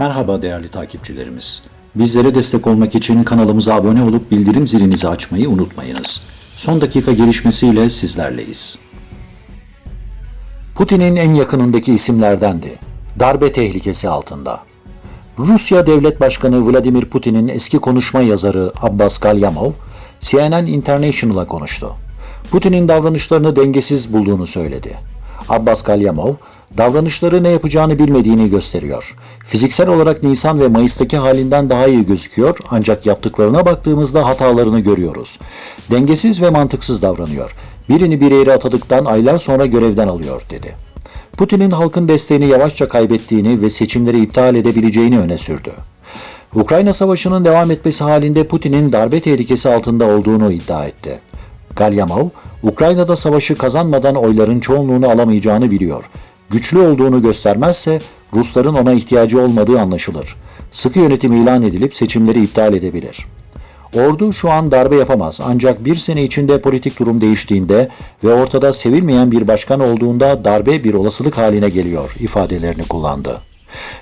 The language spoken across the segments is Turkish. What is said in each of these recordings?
Merhaba değerli takipçilerimiz. Bizlere destek olmak için kanalımıza abone olup bildirim zilinizi açmayı unutmayınız. Son dakika gelişmesiyle sizlerleyiz. Putin'in en yakınındaki isimlerdendi. Darbe tehlikesi altında. Rusya Devlet Başkanı Vladimir Putin'in eski konuşma yazarı Abbas Galyamov, CNN International'a konuştu. Putin'in davranışlarını dengesiz bulduğunu söyledi. Abbas Galyamov, davranışları ne yapacağını bilmediğini gösteriyor. Fiziksel olarak Nisan ve Mayıs'taki halinden daha iyi gözüküyor ancak yaptıklarına baktığımızda hatalarını görüyoruz. Dengesiz ve mantıksız davranıyor. Birini bir yere atadıktan aylar sonra görevden alıyor dedi. Putin'in halkın desteğini yavaşça kaybettiğini ve seçimleri iptal edebileceğini öne sürdü. Ukrayna Savaşı'nın devam etmesi halinde Putin'in darbe tehlikesi altında olduğunu iddia etti. Galyamov, Ukrayna'da savaşı kazanmadan oyların çoğunluğunu alamayacağını biliyor. Güçlü olduğunu göstermezse Rusların ona ihtiyacı olmadığı anlaşılır. Sıkı yönetim ilan edilip seçimleri iptal edebilir. Ordu şu an darbe yapamaz ancak bir sene içinde politik durum değiştiğinde ve ortada sevilmeyen bir başkan olduğunda darbe bir olasılık haline geliyor ifadelerini kullandı.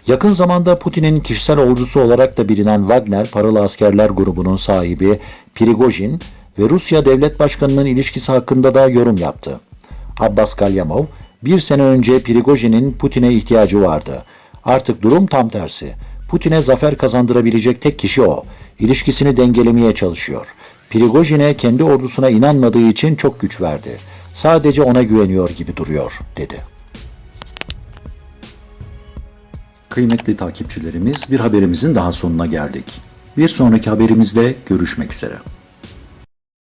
Yakın zamanda Putin'in kişisel ordusu olarak da bilinen Wagner paralı askerler grubunun sahibi Prigojin ve Rusya Devlet Başkanı'nın ilişkisi hakkında da yorum yaptı. Abbas Galyamov, bir sene önce Prigojin'in Putin'e ihtiyacı vardı. Artık durum tam tersi. Putin'e zafer kazandırabilecek tek kişi o. İlişkisini dengelemeye çalışıyor. Prigojin'e kendi ordusuna inanmadığı için çok güç verdi. Sadece ona güveniyor gibi duruyor, dedi. Kıymetli takipçilerimiz, bir haberimizin daha sonuna geldik. Bir sonraki haberimizde görüşmek üzere.